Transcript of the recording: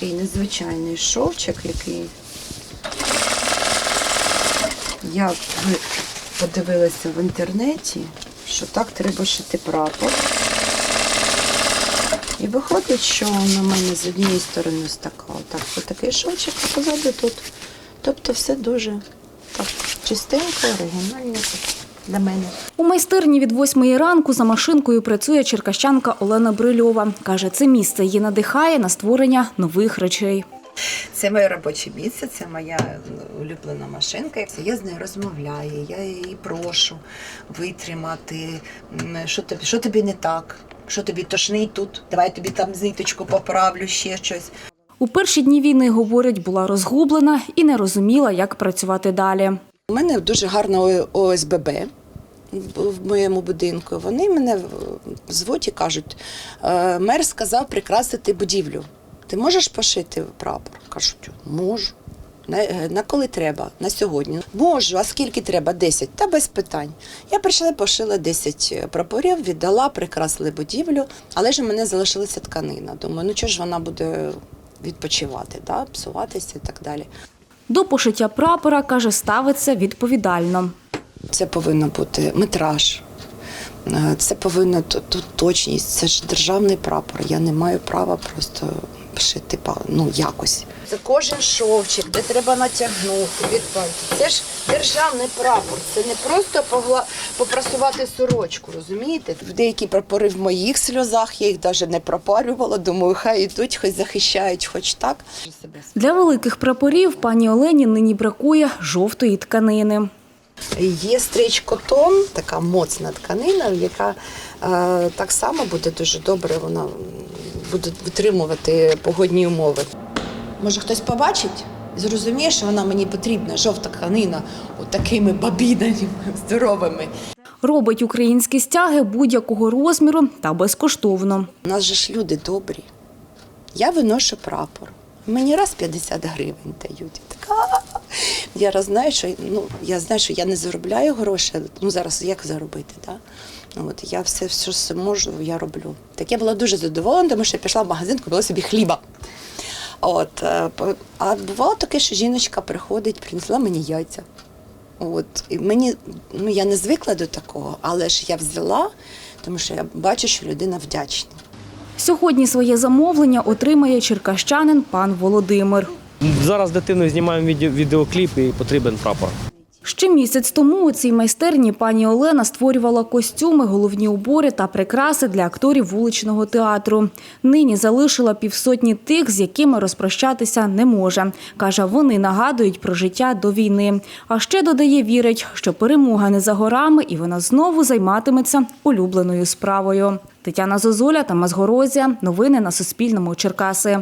такий незвичайний шовчик, який я ви- подивилася в інтернеті, що так треба шити прапор. І виходить, що на мене з однієї сторони ось отак, отакий шовчик, а позаду тут. Тобто все дуже так чистенько, оригінально для мене. У майстерні від восьмої ранку за машинкою працює черкащанка Олена Брильова. Каже, це місце її надихає на створення нових речей. Це моє робоче місце, це моя улюблена машинка. Я з нею розмовляю, я її прошу витримати. Що тобі, що тобі не так? Що тобі тошнить тут? Давай тобі там ниточку поправлю, ще щось. У перші дні війни, говорить, була розгублена і не розуміла, як працювати далі. У мене дуже гарна ОСББ в моєму будинку. Вони мене звуть і кажуть, «Е, мер сказав прикрасити будівлю. Ти можеш пошити прапор? Кажуть, можу. На, е, на коли треба? На сьогодні. Можу, а скільки треба? 10. Та без питань. Я прийшла, пошила 10 прапорів, віддала, прикрасили будівлю, але ж у мене залишилася тканина. Думаю, ну чого ж вона буде відпочивати, да? псуватися і так далі. До пошиття прапора, каже, ставиться відповідально. Це повинно бути метраж. Е, Це повинна тут точність. Це ж державний прапор. Я не маю права просто шити ну, якось. Це кожен шовчик, де треба натягнути, відпальти. Це ж державний прапор. Це не просто погла... попрасувати сорочку, розумієте? Деякі прапори в моїх сльозах, я їх навіть не пропарювала. Думаю, хай ідуть, хоч захищають, хоч так. Для великих прапорів пані Олені нині бракує жовтої тканини. Є стріч-котон, така моцна тканина, яка е, так само буде дуже добре, вона буде витримувати погодні умови. Може, хтось побачить і зрозуміє, що вона мені потрібна, жовта тканина, от такими бабінами здоровими. Робить українські стяги будь-якого розміру та безкоштовно. У нас же ж люди добрі. Я виношу прапор. Мені раз 50 гривень дають. Я раз знаю, що ну я знаю, що я не заробляю гроші. Ну зараз як заробити? Да? От я все, все можу, я роблю. Так я була дуже задоволена, тому що я пішла в магазин, купила собі хліба. От, е, а бувало таке, що жіночка приходить, принесла мені яйця. От, і мені, ну я не звикла до такого, але ж я взяла, тому що я бачу, що людина вдячна. Сьогодні своє замовлення отримає черкащанин пан Володимир. Зараз дитиною знімаємо відеокліп і потрібен прапор. Ще місяць тому у цій майстерні пані Олена створювала костюми, головні убори та прикраси для акторів вуличного театру. Нині залишила півсотні тих, з якими розпрощатися не може. Каже, вони нагадують про життя до війни. А ще додає, вірить, що перемога не за горами, і вона знову займатиметься улюбленою справою. Тетяна Зозуля та Мазгорозія. Новини на Суспільному. Черкаси.